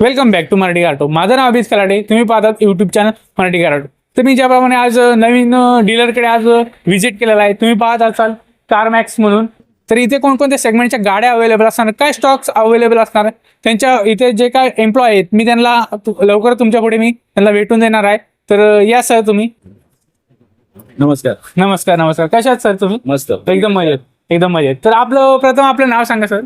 Welcome back to Marathi auto माझं नाव अभिज कलाटे तुम्ही पाहतात युट्यूब चॅनल मराठी ऑटो तर मी ज्याप्रमाणे आज नवीन डीलरकडे आज व्हिजिट केलेला आहे तुम्ही पाहत असाल कार मॅक्स म्हणून. तर इथे कोणकोणत्या सेगमेंटच्या गाड्या अवेलेबल असणार काय स्टॉक्स अवेलेबल असणार त्यांच्या इथे जे काय एम्प्लॉय आहेत मी त्यांना लवकर तुमच्यापुढे मी त्यांना भेटून देणार आहे. तर या सर तुम्ही. नमस्कार. नमस्कार नमस्कार. कशात सर तुम्ही? मस्त. एकदम मजेत एकदम मजेत. तर आपलं प्रथम आपलं नाव सांगा सर.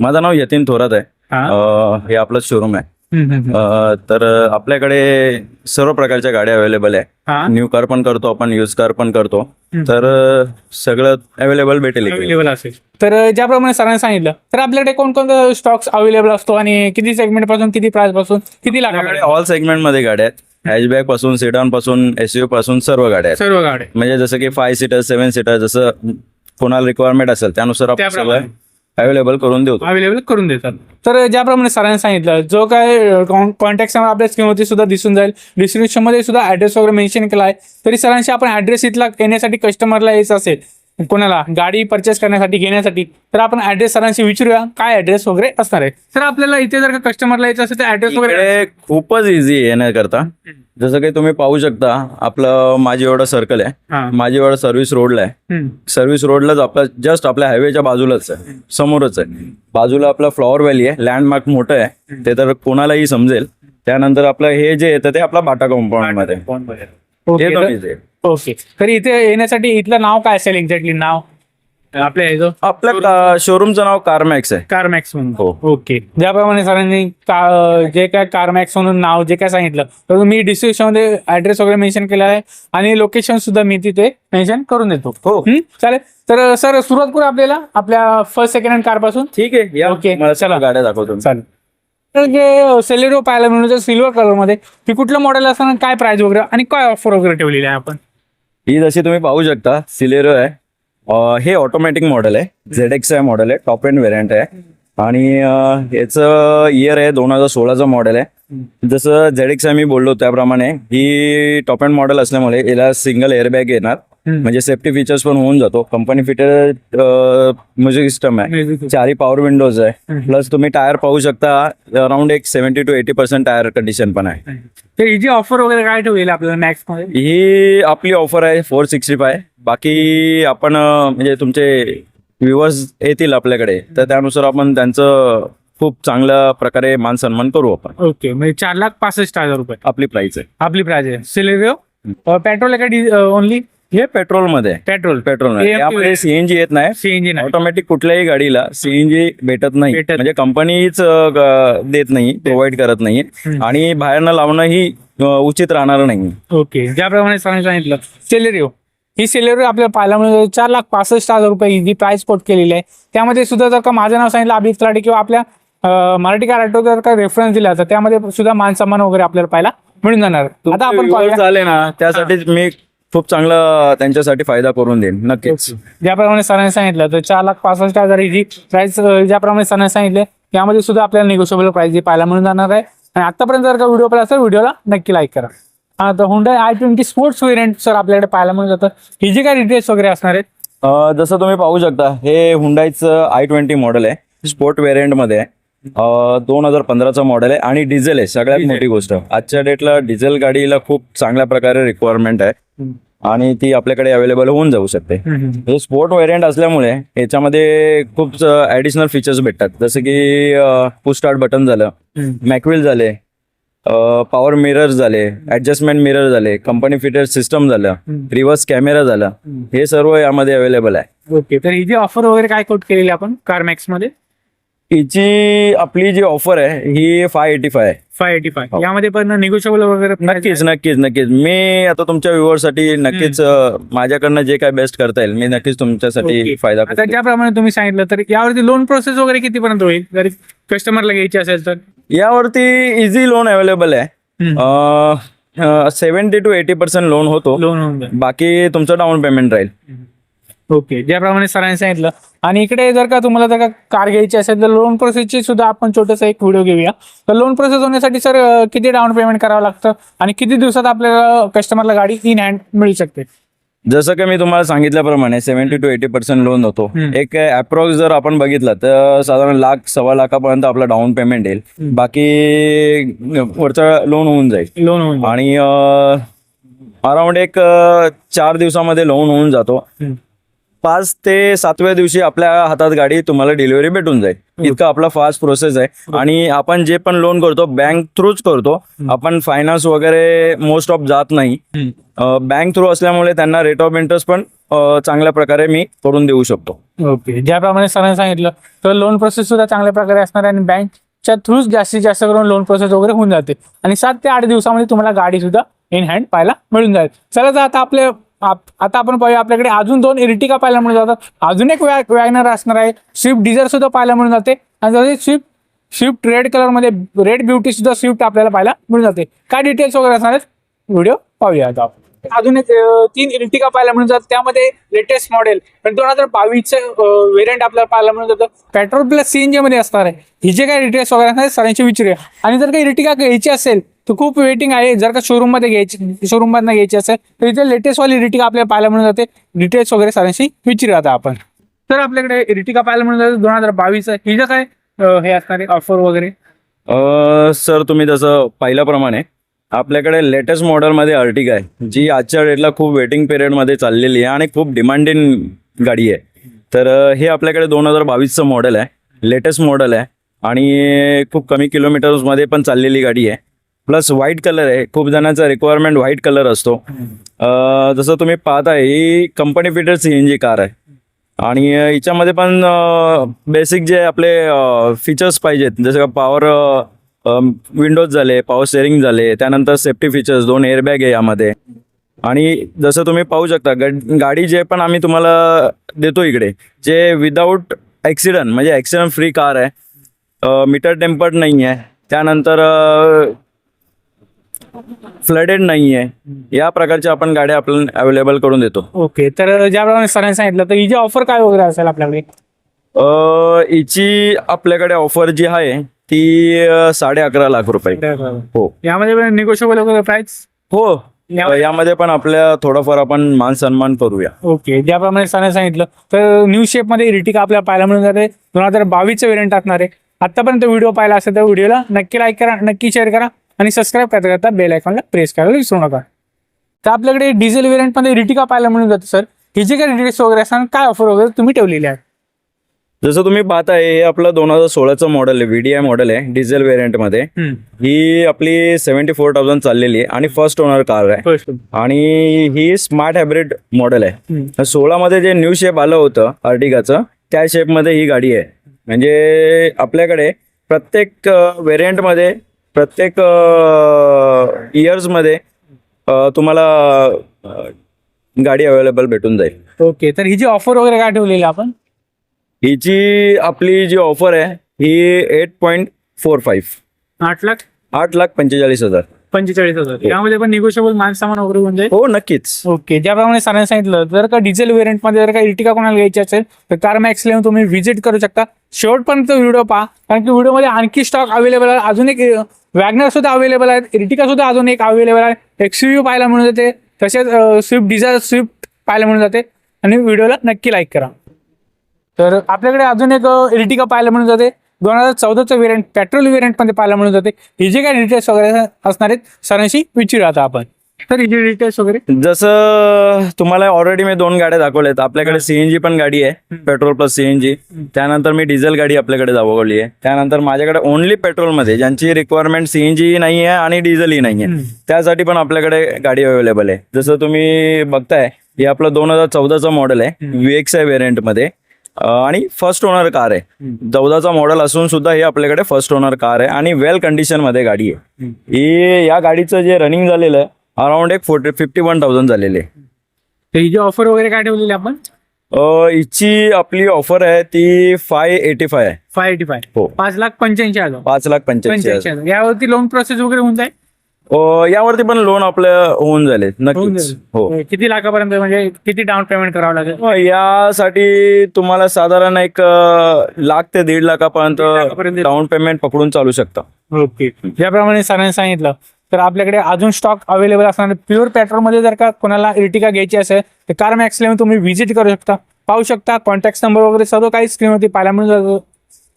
माझं नाव यतीन थोरात आहे. अं, हे आपलं शोरूम आहे. हम्म, हम्म, हम्म. अं, तर आपल्याकडे सर्व प्रकारच्या गाड्या अवेलेबल आहे. हा? न्यू कार पण करतो आपण युज कार पण करतो. तर अं, सगळं अवेलेबल भेटेल इकडे. अवेलेबल असेल. तर अ, ज्याप्रमाणे सरांनी सांगितलं तर आपल्याकडे कोणकोणते स्टॉक्स अवेलेबल असतो आणि किती सेगमेंटपासून किती प्राइसपासून किती आपल्याकडे लाख ऑल सेगमेंटमध्ये गाड्या आहेत. हॅचबॅकपासून सिडॉनपासून एसयू पासून सर्व गाड्या आहेत. सर्व गाड्या म्हणजे जसं की फाय सीटर सेव्हन सीटर जसं कोणाला रिक्वायरमेंट असेल त्यानुसार आपण सगळं. अवेलेबल करून देऊ अवेलेबल करून देतात. तर ज्याप्रमाणे सरांनी सांगितलं जो काय कॉन्टॅक्ट आपल्या स्क्रीनवरती सुद्धा दिसून जाईल. डिस्क्रिप्शनमध्ये सुद्धा ऍड्रेस वगैरे मेन्शन केला आहे. तरी सरांशी आपण ऍड्रेस इथला येण्यासाठी कस्टमरला यायचं असेल कोणाला गाडी परचेस करण्यासाठी घेण्यासाठी तर आपण ऍड्रेस सरांशी विचारूया काय ऍड्रेस वगैरे असणार आहे. तर आपल्याला इथे जर का कस्टमरला यायचं असेल तर ऍड्रेस वगैरे इकडे खूपच इझी येण्याकरता. जसं काही तुम्ही पाहू शकता आपलं माझी एवढं सर्कल आहे. हा. माझी एवढं सर्व्हिस रोडला आहे. हम्म. सर्व्हिस रोडलाच आपलं जस्ट आपल्या हायवेच्या बाजूलाच आहे. समोरच आहे. बाजूला आपलं फ्लॉवर व्हॅली आहे. लँडमार्क मोठं आहे. ते तर कोणालाही समजेल. त्यानंतर आपलं हे जे येतं ते आपला बाटा कंपाऊंडमध्ये. तर-. ओके. तर इथे येण्यासाठी इथलं नाव काय असेल एक्झॅक्टली नाव? आपल्या ह्याचं आपल्या शोरूमचं नाव कारमॅक्स आहे. कार मॅक्स म्हणून. हो. ओके. ज्याप्रमाणे सरांनी का- जे काय कार मॅक्स म्हणून नाव जे काय सांगितलं तर मी डिस्क्रिप्शनमध्ये ऍड्रेस वगैरे मेन्शन केला आहे आणि लोकेशन सुद्धा मी तिथे मेन्शन करून देतो. हो? चालेल. तर सर सुरुवात करू आपल्याला आपल्या फर्स्ट सेकंड हँड कारपासून? ठीक आहे. या. ओके, चला. गाड्या दाखवतो. चालेल. तर जे सेलेरो पाहायला मिळून सिल्वर कलरमध्ये ती कुठलं मॉडेल असताना काय प्राइस वगैरे आणि काय ऑफर वगैरे ठेवलेली आहे आपण? ही जशी तुम्ही पाहू शकता सिलेरो आहे. हे ऑटोमॅटिक मॉडेल आहे. झेड एक्स आहे मॉडेल आहे. टॉप एंड व्हेरियंट आहे. आणि याचं इयर आहे दोन हजार सोळाचं मॉडेल आहे. जसं झेड एक्स आहे मी बोललो त्याप्रमाणे ही टॉप एंड मॉडेल असल्यामुळे याला सिंगल एअरबॅग येणार. म्हणजे सेफ्टी फीचर्स पण होऊन जातो. कंपनी फिटेड म्युझिक सिस्टम आहे. चारही पॉवर विंडोज आहे. प्लस तुम्ही टायर पाहू शकता अराउंड एक seventy two eighty percent tyre condition पण आहे. तर ही जी ऑफर वगैरे काय ठेवलेली आहे आपल्याला मॅक्समध्ये ही आपली ऑफर आहे फोर सिक्स्टी फाय बाकी आपण म्हणजे तुमचे व्ह्युअर्स येतील आपल्याकडे. तर त्यानुसार आपण त्यांचं खूप चांगल्या प्रकारे मान सन्मान करू आपण. ओके म्हणजे चार लाख पासष्ट हजार रुपये. आपली प्राइस आहे. आपली प्राइस आहे. सिलेरिओ पेट्रोल आहे का ओनली हे पेट्रोल. मध्ये आहे. पेट्रोल पेट्रोल AMG यामध्ये सीएनजी येत नाही. सीएनजी नाही. ऑटोमॅटिक कुठल्याही गाडीला सीएनजी भेटत नाही. भेटत म्हणजे कंपनीच देत नाही प्रोव्हाइड करत नाही. हम्म. आणि बाहेरनं लावणं ही अं, उचित राहणार नाही. ओके. ज्याप्रमाणे सरांनी सांगितलं. सेलेरिओ ही सेलेरिओ आपल्याला पाहायला मिळते चार लाख पासष्ट हजार रुपये ही जी प्राइस कोट केलेली आहे. त्यामध्ये सुद्धा जर का माझं नाव सांगितलं अभित तलाटे किंवा आपल्या अं, मराठी कार ऑटो जर का रेफरन्स दिला तर त्यामध्ये सुद्धा मान सन्मान वगैरे आपल्याला पाहायला मिळून जाणार. आता आपण पाहूया. झाले ना त्यासाठीच मी खूप चांगला त्यांच्यासाठी फायदा करून देईन नक्कीच. ज्याप्रमाणे सरांनी सांगितलं तर चार लाख पासष्ट हजार ही जी प्राइस ज्याप्रमाणे सरांनी सांगितले त्यामध्ये सुद्धा आपल्याला निगोशिएबल प्राइस ही पाहायला मिळून जाणार आहे. आणि आतापर्यंत जर का व्हिडिओ पाहिला असेल व्हिडिओला नक्की लाईक करा. तर Hyundai i twenty sports variant sir आपल्याकडे पाहायला मिळून जातं. ही जी काय डिटेल्स वगैरे असणार आहेत? जसं तुम्ही पाहू शकता हे हुंडाईचं आय ट्वेंटी मॉडेल आहे. स्पोर्ट व्हेरियंटमध्ये आहे. दोन हजार पंधराचं मॉडेल आहे. आणि डिझेल आहे. सगळ्यात. मोठी गोष्ट. आजच्या डेटला डिझेल गाडीला खूप चांगल्या प्रकारे रिक्वायरमेंट आहे. आणि ती आपल्याकडे अवेलेबल होऊन जाऊ शकते. हे स्पोर्ट व्हेरियंट असल्यामुळे याच्यामध्ये खूप ऍडिशनल फीचर्स भेटतात. जसं की पुश स्टार्ट बटन झालं मॅकविल झाले पॉवर मिरर झाले ऍडजस्टमेंट मिरर झाले कंपनी फिटेड सिस्टम झालं रिव्हर्स कॅमेरा झाला हे सर्व यामध्ये अवेलेबल आहे. ओके. तर ही जी ऑफर वगैरे काय कोट केलेली आपण कार मॅक्समध्ये? हिची आपली जी ऑफर आहे ही फाय एटी फाय आहे. फाय एटी फाय हो. यामध्ये पण निगोशिएबल वगैरे price नक्कीच नक्कीच नक्कीच. मी आता तुमच्या व्ह्युअरसाठी नक्कीच अं, माझ्याकडनं जे काय बेस्ट करता येईल मी नक्कीच तुमच्यासाठी. फायदा आता करेन. ज्याप्रमाणे तुम्ही सांगितलं तर यावरती लोन प्रोसेस वगैरे कितीपर्यंत होईल? जर कस्टमरला घ्यायची असेल तर? यावरती इझी लोन अवेलेबल आहे. Seventy two eighty percent loan होतो. लोन होऊन जाईल. बाकी तुमचं डाऊन पेमेंट राहील. ओके ज्याप्रमाणे सरांनी सांगितलं आणि इकडे जर का तुम्हाला जर का कार घ्यायची असेल तर लोन प्रोसेसची सुद्धा आपण छोटंसं एक व्हिडिओ घेऊया तर लोन प्रोसेस होण्यासाठी सर किती डाऊन पेमेंट करावं लागतं आणि किती दिवसात आपल्याला कस्टमरला गाडी इन हँड मिळू शकते जसं की मी तुम्हाला सांगितल्याप्रमाणे seventy two eighty percent loan होतो. एक अप्रॉक्स जर आपण बघितलं तर साधारण लाख सव्वा लाखापर्यंत आपला डाऊन पेमेंट येईल. बाकी वरचं लोन होऊन जाईल लोन होऊन. आणि अराउंड एक चार दिवसामध्ये लोन होऊन जातो. पाच ते सातव्या दिवशी आपल्या हातात गाडी तुम्हाला डिलिव्हरी भेटून जाईल. इतका आपला फास्ट प्रोसेस आहे. आणि आपण जे पण लोन करतो बँक थ्रूच करतो. आपण फायनान्स वगैरे मोस्ट ऑफ जात नाही. बँक थ्रू असल्यामुळे त्यांना रेट ऑफ इंटरेस्ट पण चांगल्या प्रकारे मी करून देऊ शकतो. ओके. ज्याप्रमाणे सरांनी सांगितलं तर लोन प्रोसेस सुद्धा चांगल्या प्रकारे असणार आहे आणि बँकच्या थ्रूच जास्तीत जास्त करून लोन प्रोसेस वगैरे होऊन जाते. आणि सात ते आठ दिवसामध्ये तुम्हाला गाडी सुद्धा इन हँड पाहायला मिळून जाईल. चला आता आपले आप- आता आपण पाहूया आपल्याकडे अजून दोन इरिटिका पाहायला मिळून जातात. अजून एक वॅ वॅगनर असणार आहे. स्विफ्ट डिझर सुद्धा पाहायला मिळून जाते. आणि तसेच स्विफ्ट स्विफ्ट रेड कलरमध्ये रेड ब्युटी सुद्धा स्विफ्ट आपल्याला पाहायला मिळून जाते. काय डिटेल्स वगैरे असणार आहेत? व्हिडिओ पाहूया आता आपण. अजून एक तीन इर्टिका पाहायला मिळून जातात. त्यामध्ये लेटेस्ट मॉडेल दोन हजार बावीसचं वेरियंट आपल्याला पाहायला मिळून जातं. पेट्रोल प्लस सीएनजी मध्ये असणार आहे. ही जे काही डिटेल्स वगैरे असणार सरांची विचारूया. आणि जर काही इर्टिका घ्यायची असेल तर खूप वेटिंग आहे. जर का शोरूममध्ये घ्यायची शोरूम मधनं घ्यायची असेल तर इथे लेटेस्ट वाली इर्टिका आपल्याला पाहायला मिळून जाते. डिटेल्स वगैरे सरांशी विचारूया आता आपण. तर आपल्याकडे इर्टिका पाहायला मिळून जाते दोन हजार बावीस हिचं काय हे असणार आहे ऑफर वगैरे? सर तुम्ही जसं पाहिल्याप्रमाणे आपल्याकडे लेटेस्ट मॉडेलमध्ये अर्टिगा आहे जी आजच्या डेटला खूप वेटिंग पिरियडमध्ये चाललेली आहे आणि खूप डिमांडिंग गाडी आहे. तर हे आपल्याकडे दोन हजार बावीसचं मॉडेल आहे लेटेस्ट मॉडेल आहे आणि खूप कमी किलोमीटर्समध्ये पण चाललेली गाडी आहे. प्लस व्हाईट कलर आहे खूप जणांचा रिक्वायरमेंट व्हाईट कलर असतो. जसं तुम्ही पाहता ही company fitted C N G car आहे. आणि हिच्यामध्ये पण बेसिक जे आपले फीचर्स पाहिजेत जसं का पॉवर विंडोज झाले पॉवर स्टेअरिंग झाले त्यानंतर सेफ्टी फीचर्स दोन एअरबॅग आहे यामध्ये. आणि जसं तुम्ही पाहू शकता गड- गाडी जे पण आम्ही तुम्हाला देतो इकडे जे विदाऊट ॲक्सिडंट म्हणजे ॲक्सिडंट फ्री कार आहे मीटर टेम्पर्ड नाही आहे. त्यानंतर फ्लडेड नाही आहे. या प्रकारच्या आपण गाड्या आपल्याला अवेलेबल करून देतो. ओके तर ज्याप्रमाणे सरांनी सांगितलं तर ही जी ऑफर काय वगैरे असेल आपल्याकडे? हिची आपल्याकडे ऑफर जी आहे ती अ, साडे अकरा लाख रुपये. हो. यामध्ये निगोशिएबल वगैरे प्राइस हो. यामध्ये? पण आपल्या थोडंफार आपण मान सन्मान करूया. ओके. ज्याप्रमाणे सरांनी सांगितलं तर न्यू शेपमध्ये इरिटिका आपल्याला पाहायला मिळून जाते. दोन हजार बावीसचं वेरियंट असणार आहे. आतापर्यंत व्हिडिओ पाहिला असेल तर व्हिडिओला नक्की लाईक करा नक्की शेअर करा आणि सबस्क्राईब करता करता बेल आयकॉनला प्रेस करायला विसरू नका. तर आपल्याकडे डिझेल वेरियंटमध्ये इरिटिका पाहायला मिळून जाते सर ही जे काही डिटेल्स वगैरे असणार काय ऑफर वगैरे तुम्ही ठेवलेली आहे? जसं तुम्ही पाहताय हे आपलं दोन हजार सोळाचं मॉडेल आहे व्हीडीआय मॉडेल आहे डिझेल व्हेरियंटमध्ये ही आपली सेव्हन्टी फोर थाउजंड चाललेली आहे आणि फर्स्ट ओनर कार आहे. आणि ही स्मार्ट हायब्रिड मॉडेल आहे. सोळामध्ये जे न्यू शेप आलं होतं अर्टिगाचं त्या शेपमध्ये ही गाडी आहे. म्हणजे आपल्याकडे प्रत्येक व्हेरियंटमध्ये प्रत्येक इयर्समध्ये तुम्हाला गाडी अवेलेबल भेटून जाईल. ओके तर ही जी ऑफर वगैरे काय ठेवलेली आपण? हिची आपली जी ऑफर आहे ही एट पॉईंट फोर फाईव्ह आठ लाख? आठ लाख पंचेचाळीस हजार. पंचेचाळीस हजार. यामध्ये पण निगोशिएबल मान सामान वगैरे होऊन जाईल? हो नक्कीच. ओके ज्याप्रमाणे सरांनी सांगितलं जर का डिझेल व्हेरियंटमध्ये जर का इर्टिका कोणाला घ्यायची असेल तर कार मॅक्स येऊन तुम्ही व्हिजिट करू शकता. शेवटपर्यंत व्हिडिओ पहा कारण की व्हिडिओमध्ये आणखी स्टॉक अवेलेबल आहे. अजून एक वॅगनर सुद्धा अवेलेबल आहे. इर्टिका सुद्धा अजून एक अवेलेबल आहे. एक्सयू पाहायला मिळून जाते. तसेच स्विफ्ट डिझायर स्विफ्ट पाहायला मिळून जाते. आणि व्हिडिओला नक्की लाईक करा. तर आपल्याकडे अजून एक इर्टिका पाहायला मिळून जाते. दोन हजार चौदाचं वेरियंट पेट्रोल वेरियंटमध्ये पाहायला मिळून जाते. ही जे काही डिटेल्स वगैरे असणार आहेत सरांशी विचारू आता आपण. तर ही डिटेल्स वगैरे जसं तुम्हाला ऑलरेडी मी दोन गाड्या दाखवल्यात. आपल्याकडे सीएनजी पण गाडी आहे. पेट्रोल प्लस सीएनजी त्यानंतर मी डिझेल गाडी आपल्याकडे दाखवली आहे. त्यानंतर माझ्याकडे ओनली पेट्रोलमध्ये ज्यांची रिक्वायरमेंट सीएनजी नाही आहे आणि डिझेलही नाही आहे त्यासाठी पण आपल्याकडे गाडी अवेलेबल आहे. जसं तुम्ही बघताय हे आपलं दोन हजार चौदाचं मॉडेल आहे. व्ही एक्स आहे व्हेरियंटमध्ये आणि फर्स्ट ओनर कार आहे. चौदाचा मॉडेल असून सुद्धा हे आपल्याकडे फर्स्ट ओनर कार आहे आणि वेल कंडिशनमध्ये गाडी आहे. ही या गाडीचं जे रनिंग झालेलं आहे अराउंड एक फोर्टी फिफ्टी वन थाउजंड झालेले ही जी ऑफर वगैरे काय ठेवलेली आपण? हिची आपली ऑफर आहे ती फाय एटी फाय आहे. फाय एटी फाय हो. पाच लाख पंच्याऐंशी हजार. पाच लाख पंच्याऐंशी हजार. यावरती लोन प्रोसेस वगैरे होऊन जाईल? अ, यावरती पण लोन आपलं होऊन झाले नक्कीच. हो. किती लाखापर्यंत म्हणजे किती डाऊन पेमेंट करावं लागेल? यासाठी तुम्हाला साधारण एक अ, लाख ते दीड लाखापर्यंत लाखापर्यंत. डाऊन पेमेंट पकडून चालू शकता. ओके. ज्याप्रमाणे सरांनी सांगितलं. तर आपल्याकडे अजून स्टॉक अवेलेबल असणार. प्युअर पेट्रोलमध्ये जर का कोणाला इर्टिका घ्यायची असेल तर कार मॅक्स लेवन तुम्ही व्हिजिट करू शकता. पाहू शकता कॉन्टॅक्ट नंबर वगैरे सर्व काही स्क्रीनवरती पाहायला मिळून जात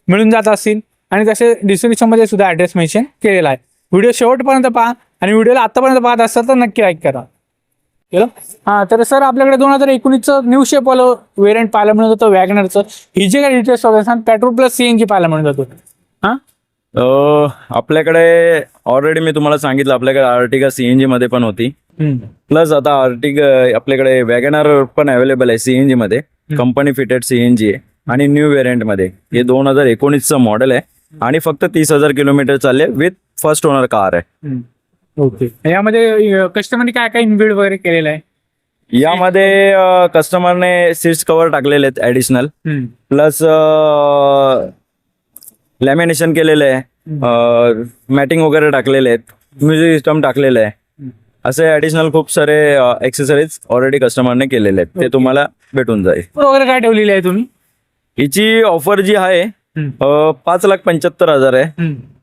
मिळून जात असतील. आणि तसे डिस्क्रिप्शनमध्ये सुद्धा ॲड्रेस मेन्शन केलेला आहे. व्हिडिओ शेवटपर्यंत पहा आणि व्हिडिओला आतापर्यंत पाहत असाल तर नक्की लाईक करा. केलं? हां तर सर आपल्याकडे दोन हजार एकोणीसचं न्यू शेपवालं वेरियंट पाहायला मिळून जातं वॅगनरचं ही जे काही डिटेल्स वगैरे सांग petrol plus C N G पाहायला मिळून जातो हां? आपल्याकडे ऑलरेडी मी तुम्हाला सांगितलं आपल्याकडे आर्टिका सीएनजी मध्ये पण होती. प्लस आता आर्टिका आपल्याकडे वॅगनार पण अवेलेबल आहे सीएनजी मध्ये. कंपनी फिटेड सीएनजी आहे. आणि न्यू व्हेरियंटमध्ये. हे दोन हजार एकोणीसचं मॉडेल आहे. आणि फक्त तीस हजार किलोमीटर चालले विथ फर्स्ट ओनर कार आहे. ओके यामध्ये कस्टमरने काय काय इनबिल्ड वगैरे केलेलं आहे? यामध्ये कस्टमरने सीट्स कव्हर टाकलेले आहेत ऍडिशनल प्लस लॅमिनेशन केलेलं आहे. मॅटिंग वगैरे टाकलेले आहेत. म्युझिक सिस्टम टाकलेलं आहे. असे ऍडिशनल खूप सारे एक्सेसरीज ऑलरेडी कस्टमरने केलेले आहेत. ते तुम्हाला भेटून जाईल. वगैरे काय ठेवलेली आहे तुम्ही? हिची ऑफर जी आहे अं, पाच लाख पंच्याहत्तर हजार आहे.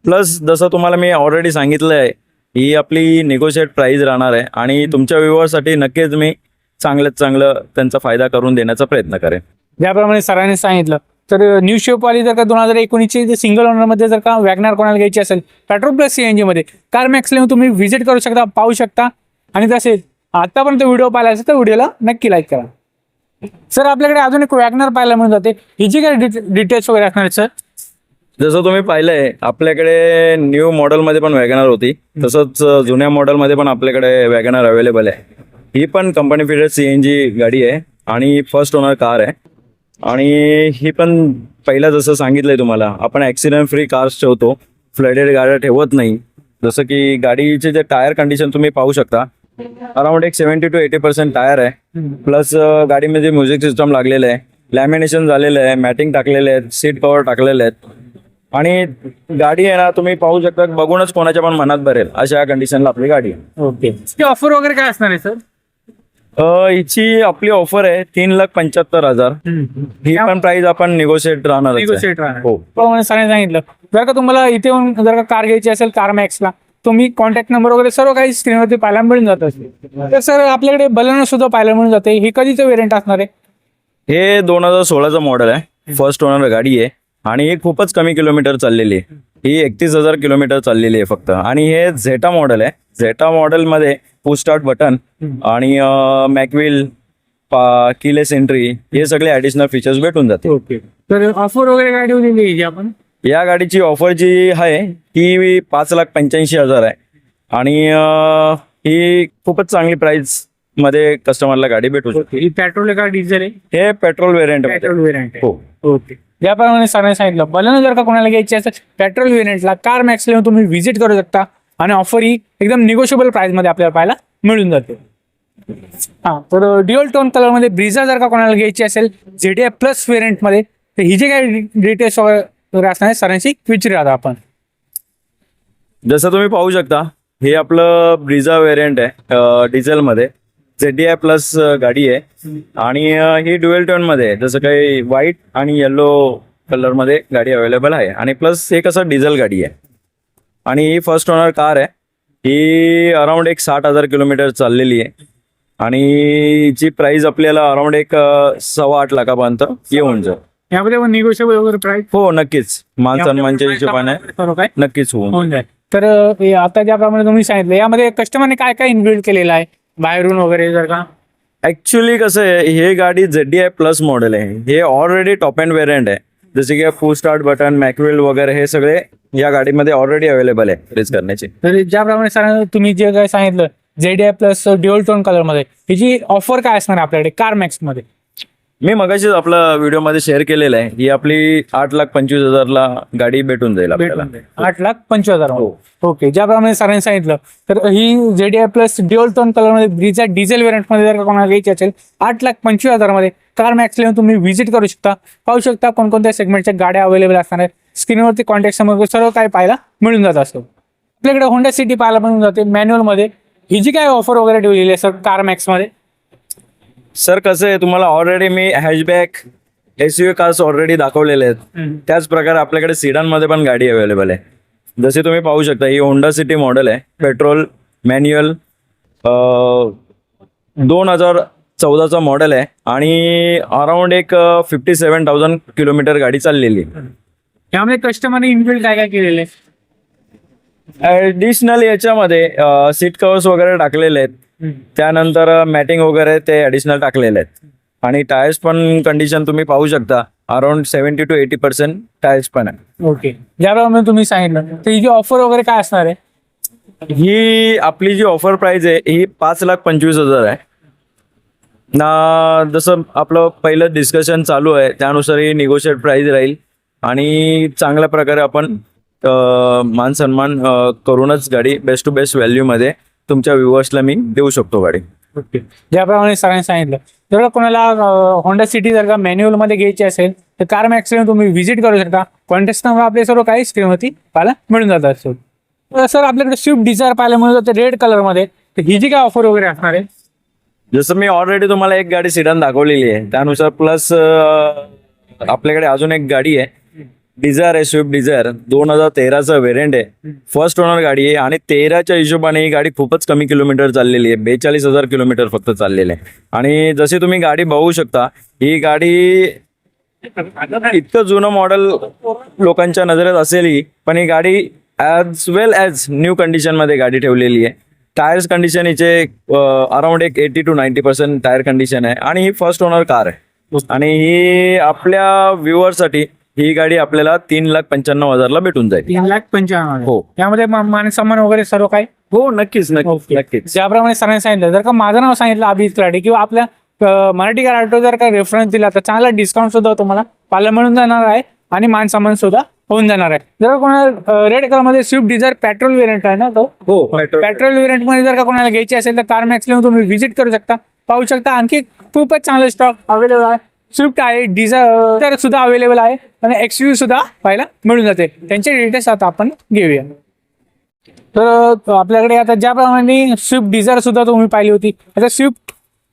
प्लस जसं तुम्हाला मी ऑलरेडी सांगितलं आहे ही आपली निगोशिएट प्राइस राहणार आहे आणि तुमच्या व्ह्युअरसाठी नक्कीच मी चांगल्यात चांगलं त्यांचा फायदा करून देण्याचा प्रयत्न करेन. ज्याप्रमाणे सरांनी सांगितलं तर न्यू शेपवाली जर का दोन हजार एकोणीसची सिंगल ओनरमध्ये जर का वॅगनार कोणाला घ्यायची असेल पेट्रोल प्लस सी एन जीमध्ये कार मॅक्स लेऊन तुम्ही व्हिजिट करू शकता पाहू शकता. आणि तसेच आतापर्यंत व्हिडिओ पाहिला असेल तर व्हिडिओला नक्की लाईक करा. सर आपल्याकडे अजून एक वॅगनार पाहायला मिळून जाते. ही जी काही डिटेल्स वगैरे असणार आहेत सर जसं तुम्ही पाहिलंय आपल्याकडे न्यू मॉडेलमध्ये पण वॅगनर होती. तसंच जुन्या मॉडेलमध्ये पण आपल्याकडे वॅगनार अवेलेबल आहे. ही पण कंपनी फिटेड सीएनजी गाडी आहे आणि फर्स्ट ओनर कार आहे. आणि ही पण पहिला जसं सांगितलंय तुम्हाला आपण ॲक्सिडेंट फ्री कार्स ठेवतो. फ्लडेड गाड्या ठेवत नाही. जसं की गाडीचे जे टायर कंडिशन तुम्ही पाहू शकता अराउंड एक seventy two eighty percent tyre आहे. प्लस गाडीमध्ये म्युझिक सिस्टम लागलेलं आहे. लॅमिनेशन झालेलं आहे मॅटिंग टाकलेले आहेत सीट कवर टाकलेले आहेत आणि गाडी आहे ना तुम्ही पाहू शकता बघूनच कोणाच्या पण मनात भरेल अशा कंडिशनला आपली गाडी आहे. ओके. ऑफर वगैरे काय असणार आहे सर अं, हिची आपली ऑफर आहे तीन लाख पंच्याहत्तर हजार. ही पण प्राइस आपण निगोशिएट राहणार निगोशिएट राहणार. हो. प्रमाणे सरांनी सांगितलं. जर का तुम्हाला इथे येऊन जर का कार घ्यायची असेल कार मॅक्सला तुम्ही कॉन्टॅक्ट नंबर वगैरे सर्व काही स्क्रीनवरती पाहायला मिळून जात. असेल तर सर आपल्याकडे बलनो सुद्धा पाहायला मिळून जाते. ही कधीचं वेरियंट असणार आहे? हे दोन हजार सोळाचं मॉडेल आहे. फर्स्ट ओनर गाडी आहे. आणि ही खूपच कमी किलोमीटर चाललेली आहे. ही एकतीस हजार किलोमीटर चाललेली आहे फक्त. आणि हे झेटा मॉडेल आहे. झेटा मॉडेलमध्ये पुश स्टार्ट बटन आणि मॅकविल किलेस एंट्री हे सगळे ऍडिशनल फीचर्स भेटून जाते ओके. तर ऑफर वगैरे काय ठेवलेली जी आपण? या गाडीची ऑफर जी आहे ती पाच लाख पंच्याऐंशी हजार आहे. आणि ही खूपच चांगली प्राइसमध्ये कस्टमरला गाडी भेटू शकते. पेट्रोल का डिझेल आहे? हे पेट्रोल व्हेरियंट पेट्रोल वेरियंट आहे. हो. ओके. याप्रमाणे सरांनी सांगितलं. बलन जर का कोणाला घ्यायची असेल पेट्रोल वेरियंटला कार मॅक्सला तुम्ही व्हिजिट करू शकता. आणि ऑफर ही एकदम निगोशिएबल प्राइसमध्ये आपल्याला पाहायला मिळून जाते. हा तर ड्युअल टोन कलरमध्ये ब्रिझा जर का कोणाला घ्यायची असेल झेडीआय प्लस व्हेरियंटमध्ये तर ही जे काही डिटेल्स वगैरे असणार सरांशी विचारूयात आपण. जसं तुम्ही पाहू शकता हे आपलं ब्रिझा व्हेरियंट आहे डिझेल मध्ये झेडी आय प्लस गाडी आहे. आणि ही ड्युएल टोनमध्ये आहे. जसं काही व्हाईट आणि येलो कलरमध्ये गाडी अवेलेबल आहे. आणि प्लस हे कसं डिझेल गाडी आहे. आणि ही फर्स्ट ओनर कार आहे. ही अराउंड एक साठ हजार किलोमीटर चाललेली आहे. आणि हिची प्राइस आपल्याला अराउंड एक सव्वा आठ लाखापर्यंत येऊन जाईल. यामध्ये निगोशिएबल वगैरे प्राइस हो नक्कीच. मान सन्मानच्या हिशोबाने नक्कीच होऊन जाईल. तर आता ज्याप्रमाणे तुम्ही सांगितलं यामध्ये कस्टमरने काय काय इन्बिल्ड केलेलं आहे? बाहेरून वगैरे जर का? ऍक्च्युली कसं आहे हे गाडी झेडी आय प्लस मॉडेल आहे. हे ऑलरेडी टॉप अँड व्हेरियंट आहे. जसे की फुल स्टार्ट बटन मॅकवेल वगैरे हे सगळे या गाडीमध्ये ऑलरेडी अवेलेबल आहे रेस करण्याचे. तर ज्याप्रमाणे सर तुम्ही जे काय सांगितलं जेडीआय प्लस ड्युअल टोन कलरमध्ये हिची ऑफर काय असणार आपल्याकडे? कार मॅक्समध्ये. मी मगाशीच आपला व्हिडिओमध्ये शेअर केलेलं आहे. ही आपली आठ लाख पंचवीस हजारला गाडी भेटून जाईल आपल्याला. आठ लाख पंचवीस हजार हो. ओके. ज्याप्रमाणे सरांनी सांगितलं तर ही जेडीआय प्लस ड्युअल टोन कलरमध्ये ब्रिजा डिझेल मध्ये जर कोणाला घ्यायची असेल आठ लाख पंचवीस हजारमध्ये कार मॅक्स लेऊन तुम्ही व्हिजिट करू शकता. पाहू शकता कोणकोणत्या सेगमेंटच्या गाड्या अवेलेबल असणार आहेत. स्क्रीनवरती कॉन्टॅक्ट समोर सर्व काही पाहायला मिळून जात असतो. आपल्याकडे होंडा सिटी पाहायला मिळून जाते. मॅन्युअलमध्ये ही जी काय ऑफर वगैरे ठेवलेली आहे सर कार मॅक्समध्ये सर कसं आहे तुम्हाला ऑलरेडी मी hatchback S U cars already दाखवलेले आहेत. त्याच प्रकारे आपल्याकडे सिडानमध्ये पण गाडी अवेलेबल आहे. जसे तुम्ही पाहू शकता ही होंडा सिटी मॉडेल आहे. पेट्रोल मॅन्युअल दोन हजार चौदाचा मॉडेल आहे आणि अराउंड एक फिफ्टी सेवन थाउजंड किलोमीटर गाडी चाललेली. आहे यामध्ये कस्टमरने इनबिल्ड काय काय केलेले? ॲडिशनल याच्यामध्ये सीट कवर्स वगैरे टाकलेले आहेत. त्यानंतर मॅटिंग वगैरे ते ॲडिशनल टाकलेले आहेत. आणि टायर्स पण कंडिशन तुम्ही पाहू शकता. Around seventy two eighty percent tyres पण आहे. ओके ज्याप्रमाणे तुम्ही सांगितलं तर ही जी ऑफर वगैरे काय असणार आहे? ही आपली जी ऑफर प्राइस आहे ही पाच लाख पंचवीस हजार आहे. ना जसं आपलं पहिलं डिस्कशन चालू आहे त्यानुसार ही निगोशिएट प्राइस राहील. आणि चांगल्या प्रकारे आपण अं, मान सन्मान अं, करूनच गाडी बेस्ट टू बेस्ट व्हॅल्यूमध्ये तुमच्या व्ह्युअर्सला मी देऊ शकतो गाडी. ओके. ज्याप्रमाणे सरांनी सांगितलं. जर कोणाला होंडा सिटी जर का मॅन्युअलमध्ये घ्यायची असेल तर कार मॅक्सिमम तुम्ही व्हिजिट करू शकता. कॉन्टेस्ट नंबर आपले सर्व काही स्क्रीनवरती पाहायला मिळून जातात सर सर आपल्याकडे स्विफ्ट डिझायर पाहायला मिळून जाते रेड कलरमध्ये. तर ही जी काय ऑफर वगैरे असणार आहे? जसं मी ऑलरेडी तुम्हाला एक गाडी सिडन दाखवलेली आहे. त्यानुसार प्लस आपल्याकडे अजून एक गाडी आहे. डिझायर आहे स्विफ्ट डिझायर दोन हजार तेराचा व्हेरियंट आहे. फर्स्ट ओनर गाडी आहे आणि तेराच्या हिशोबाने ही गाडी खूपच कमी किलोमीटर चाललेली आहे. बेचाळीस हजार किलोमीटर फक्त चाललेली आहे. आणि जसे तुम्ही गाडी बघू शकता ही गाडी इतकं जुनं मॉडेल लोकांच्या नजरेत असेल ही पण ही गाडी ॲज वेल ॲज न्यू कंडिशनमध्ये गाडी ठेवलेली आहे. टायर्स कंडिशन हिचे अराउंड एक eighty two ninety percent tyre condition आहे. आणि ही फर्स्ट ओनर कार आहे. आणि ही आपल्या व्ह्युअरसाठी ही गाडी आपल्याला तीन लाख पंच्याण्णव हजारला भेटून जाईल. तीन लाख पंचावन्न हो. यामध्ये मा- मान सन्मान वगैरे सर्व काय हो नक्कीच नक्कीच ओके. नक्कीच. ज्याप्रमाणे सरांनी सांगितलं जर का माझं नाव सांगितलं अभिजित कराडे किंवा आपल्या अं, मराठी कार ऑटो जर का रेफरन्स दिला तर चांगला डिस्काउंट सुद्धा तुम्हाला पाहायला मिळून जाणार आहे आणि मान सन्मान सुद्धा होऊन जाणार आहे. जर का कोणाला रेड कलरमध्ये स्विफ्ट डिझायर पेट्रोल वेरियंट आहे ना तो? हो पेट्रोल पेट्रोल वेरियंटमध्ये जर का कोणाला घ्यायची असेल तर कार मॅक्सला तुम्ही व्हिजिट करू शकता. पाहू शकता आणखी खूपच चांगलं स्टॉक अवेलेबल आहे. स्विफ्ट आहे डिझायर सुद्धा अवेलेबल आहे. आणि एक्सयू सुद्धा पाहायला मिळून जाते. त्यांचे डिटेल्स आता आपण घेऊया. तर आपल्याकडे आता ज्याप्रमाणे स्विफ्ट डिझायर सुद्धा तुम्ही पाहिली होती आता स्विफ्ट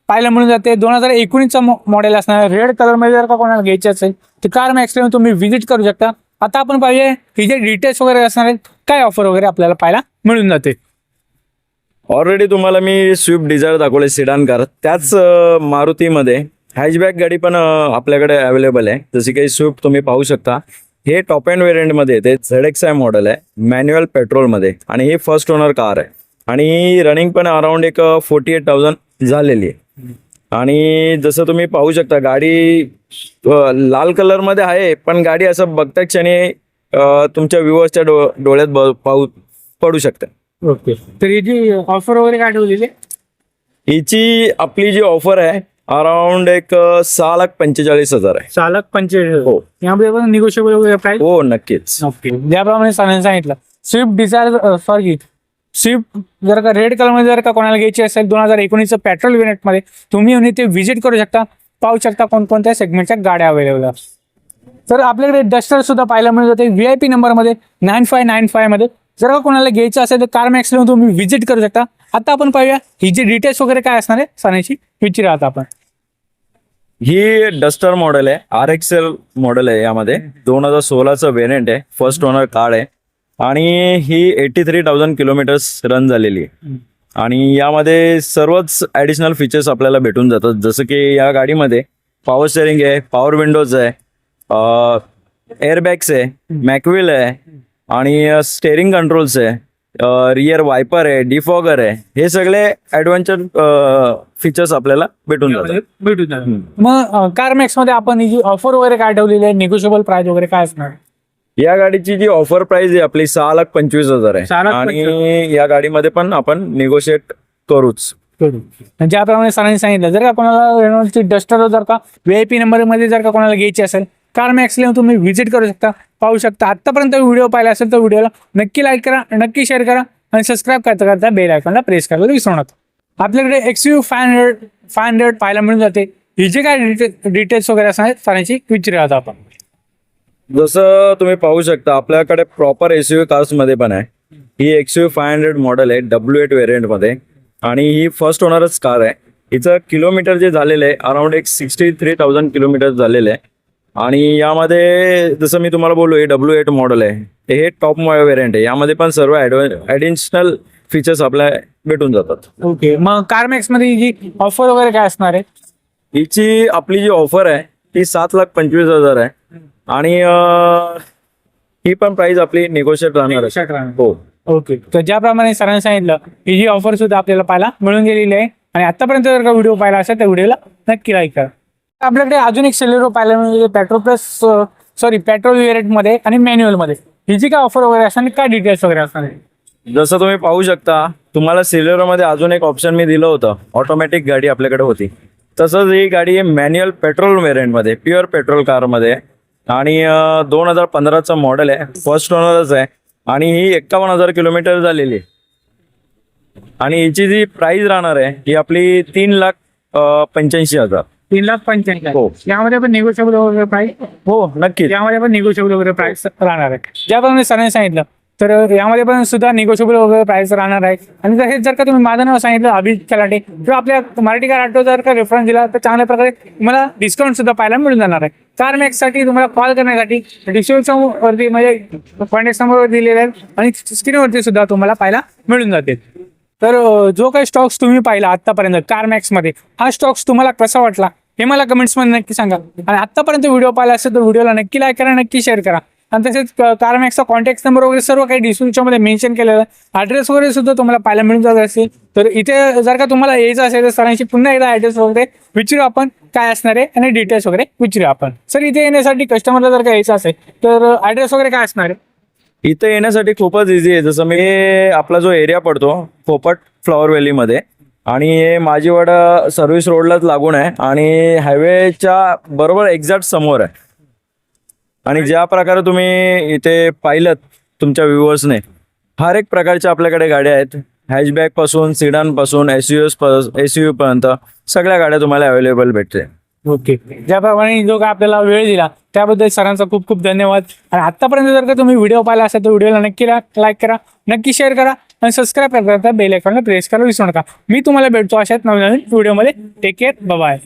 पाहायला मिळून जाते. दोन हजार एकोणीसचा मॉडेल असणार. रेड कलरमध्ये जर का कोणाला घ्यायचे असेल तर कार मॅक्सला तुम्ही व्हिजिट करू शकता. आता आपण पाहिजे ही जे डिटेल्स वगैरे असणार आहेत काय ऑफर वगैरे आपल्याला पाहायला मिळून जाते. ऑलरेडी तुम्हाला मी स्विफ्ट डिझायर दाखवले सिडान कार त्याच मारुतीमध्ये हॅचबॅक गाडी पण आपल्याकडे अवेलेबल आहे. जशी काही स्विफ्ट तुम्ही पाहू शकता हे टॉप अँड व्हेरियंटमध्ये येते झेड एक्स आय मॉडेल आहे मॅन्युअल पेट्रोलमध्ये आणि हे फर्स्ट ओनर कार आहे. आणि रनिंग पण अराउंड एक फोर्टी एट थाउजंड झालेली आहे. आणि जसं तुम्ही पाहू शकता गाडी लाल कलरमध्ये आहे पण गाडी असं बघता क्षणी तुमच्या व्ह्युअर्सच्या डो डोळ्यात पाहू पडू शकते ओके. तर ही जी ऑफर वगैरे काय ठेवलेली? हिची आपली जी ऑफर आहे अराउंड एक सहा लाख पंचेचाळीस हजार आहे. चालक पंचेचाळीस हो. यामध्ये निगोशिएबल वगैरे हो नक्कीच. ओके. ज्याप्रमाणे सरांनी सांगितलं स्विफ्ट डिझायर सॉरी स्विफ्ट जर का रेड कलरमध्ये जर का कोणाला घ्यायची असेल दोन हजार एकोणीसचं पेट्रोल व्हेरियंटमध्ये तुम्ही येऊन इथे व्हिजिट करू शकता. पाहू शकता कोणकोणत्या सेगमेंटच्या गाड्या अवेलेबल असतात तर आपल्याकडे डस्टर सुद्धा पाहायला मिळत होते. व्ही आय पी नंबरमध्ये नाईन फाय नाईन फायमध्ये जर का कोणाला घ्यायचं असेल तर कार मॅक्सला तुम्ही व्हिजिट करू शकता. आता आपण पाहूया ही जी डिटेल्स वगैरे काय असणार आहे सांगायची विचारा आता आपण. ही डस्टर मॉडेल आहे आर एक्स एल मॉडेल आहे यामध्ये. दोन हजार सोळाचं व्हेरियंट आहे फर्स्ट ओनर कार आहे. आणि ही eighty three thousand kilometres run झालेली आहे. आणि यामध्ये सर्वच ॲडिशनल फीचर्स आपल्याला भेटून जातात. जसं की या गाडीमध्ये पॉवर स्टेअरिंग आहे पॉवर विंडोज आहे एअरबॅग्स आहे मॅकविल आहे आणि स्टेअरिंग कंट्रोल्स आहे. रिअर वायपर आहे डिफॉगर आहे हे सगळे ॲडव्हेंचर फीचर्स आपल्याला भेटून जातात. भेटून जाईल मग कार मॅक्समध्ये आपण ही जी ऑफर वगैरे काय ठेवलेली आहे निगोशिएबल प्राइस वगैरे काय असणार? या गाडीची जी ऑफर प्राइस आहे आपली सहा लाख पंचवीस हजार आहे. आणि या गाडीमध्ये पण आपण निगोशिएट करूच. करू. ज्याप्रमाणे सरांनी सांगितलं जर का कोणाला रेनॉल्डची डस्टर जर का व्ही आय पी नंबरमध्ये जर का कोणाला घ्यायची असेल कारमॅक्सला तुम्ही व्हिजिट करू शकता पाहू शकता. आत्तापर्यंत व्हिडिओ पाहिला असेल तर व्हिडिओला नक्की लाईक करा नक्की शेअर करा आणि सबस्क्राईब करता करता बेल आयकॉनला प्रेस करायला विसरू नका. आपल्याकडे X U five hundred five hundred पाहायला मिळून जाते. ही जे काय डिटे डिटेल्स वगैरे असणार आहेत सरांची विचारूया आता आपण. जसं तुम्ही पाहू शकता आपल्याकडे प्रॉपर एस यू मध्ये पण आहे. ही X U five hundred model आहे डब्ल्यू एट व्हेरियंटमध्ये आणि ही फर्स्ट ओनरच कार आहे. हिचं किलोमीटर जे झालेलं आहे अराउंड एक सिक्स्टी थ्री थाउजंड किलोमीटर झालेलं आहे. आणि यामध्ये जसं मी तुम्हाला बोललो हे डब्ल्यू एट मॉडेल आहे. हे टॉप व्हेरियंट आहे. यामध्ये पण सर्व ॲडिशनल फीचर्स आपल्या भेटून जातात. ओके मग कार मॅक्समध्ये जी ऑफर वगैरे काय असणार आहे? हिची आपली जी ऑफर आहे ती सात लाख पंचवीस हजार आहे. आणि अं, ही पण प्राइस आपली निगोशिएट राहणार आहे. हो. ओके तर ज्याप्रमाणे सरांनी सांगितलं ही जी ऑफर सुद्धा आपल्याला पाहायला मिळून गेलेली आहे. आणि आतापर्यंत जर का व्हिडिओ पाहिला असेल तर व्हिडिओला नक्की लाईक करा. आपल्याकडे अजून एक सिलेरो पाहायला मिळेल पेट्रोल प्लस सॉरी पेट्रोलमध्ये आणि मॅन्युअलमध्ये. ही जी काय ऑफर वगैरे असणार आणि काय डिटेल्स वगैरे असणार जसं तुम्ही पाहू शकता तुम्हाला सिलेरोमध्ये अजून एक ऑप्शन मी दिलं होतं. ऑटोमॅटिक गाडी आपल्याकडे होती. तसंच ही गाडी मॅन्युअल पेट्रोल व्हेरियंटमध्ये प्युअर पेट्रोल कारमध्ये आणि दोन हजार पंधराचं मॉडेल आहे फर्स्ट ओनरच आहे. आणि ही एक्कावन्न हजार किलोमीटर झालेली आहे. आणि हिची जी प्राइस राहणार आहे ही आपली तीन लाख पंच्याऐंशी हजार. तीन लाख पंच्याऐंशी हो. यामध्ये पण निगोशिएबल वगैरे प्राईस हो नक्कीच. यामध्ये पण निगोशिएबल वगैरे प्राइस राहणार आहे. ज्याप्रमाणे सरांनी सांगितलं तर यामध्ये पण सुद्धा निगोशिएबल वगैरे प्राइस राहणार आहे. आणि तसेच जर का तुम्ही माझं नाव सांगितलं अभिजित कलाटे किंवा आपल्या मराठी ऑटो जर का रेफरन्स दिला तर चांगल्या प्रकारे तुम्हाला डिस्काउंट सुद्धा पाहायला मिळून जाणार आहे. कार मॅक्ससाठी तुम्हाला कॉल करण्यासाठी डिस्क्रिप्शन वरती म्हणजे कॉन्टॅक्ट नंबरवर दिलेले आहेत आणि स्क्रीनवरती सुद्धा तुम्हाला पाहायला मिळून जातील. तर जो काही स्टॉक्स तुम्ही पाहिला आतापर्यंत कार मॅक्समध्ये हा स्टॉक्स तुम्हाला कसा वाटला? हे मला कमेंट्समध्ये नक्की सांगा. आणि आतापर्यंत व्हिडिओ पाहिला असेल तर व्हिडिओला नक्की लाईक करा नक्की शेअर करा. आणि तसेच कार मॅक्सचा कॉन्टॅक्ट नंबर वगैरे सर्व काही डिस्क्रिप्शनमध्ये मेन्शन केलेलं आहे. वगैरे सुद्धा तुम्हाला पाहायला मिळून जात असेल. तर इथे जर का तुम्हाला यायचं असेल तर सरांशी पुन्हा एकदा ऍड्रेस वगैरे विचारू आपण काय असणार आहे आणि डिटेल्स वगैरे विचारू आपण. सर इथे येण्यासाठी कस्टमरला जर का यायचं असेल तर ॲड्रेस वगैरे काय असणार आहे? इथं येण्यासाठी खूपच इझी आहे. जसं मी आपला जो एरिया पडतो पोपट फ्लॉवर व्हॅलीमध्ये आणि हे माझीवाडा सर्व्हिस रोडलाच लागून आहे. आणि हायवेच्या बरोबर एक्झॅक्ट समोर आहे. आणि ज्या प्रकारे तुम्ही इथे पाहिलं तुमच्या व्ह्युअर्सने हर एक प्रकारच्या आपल्याकडे गाड्या आहेत. हॅशबॅगपासून सिडानपासून S U S S U पर्यंत सगळ्या गाड्या तुम्हाला अवेलेबल भेटते ओके. ज्याप्रमाणे जो काय आपल्याला वेळ दिला त्याबद्दल सरांचा खूप खूप धन्यवाद. आणि आतापर्यंत जर का तुम्ही व्हिडिओ पाहिला असेल तर व्हिडिओला नक्की लाईक करा नक्की शेअर करा आणि सबस्क्राईब करता बेल आयकॉनला प्रेस करायला विसरू नका. मी तुम्हाला भेटतो अशाच नवीन नवीन व्हिडिओमध्ये टेक केअर बाय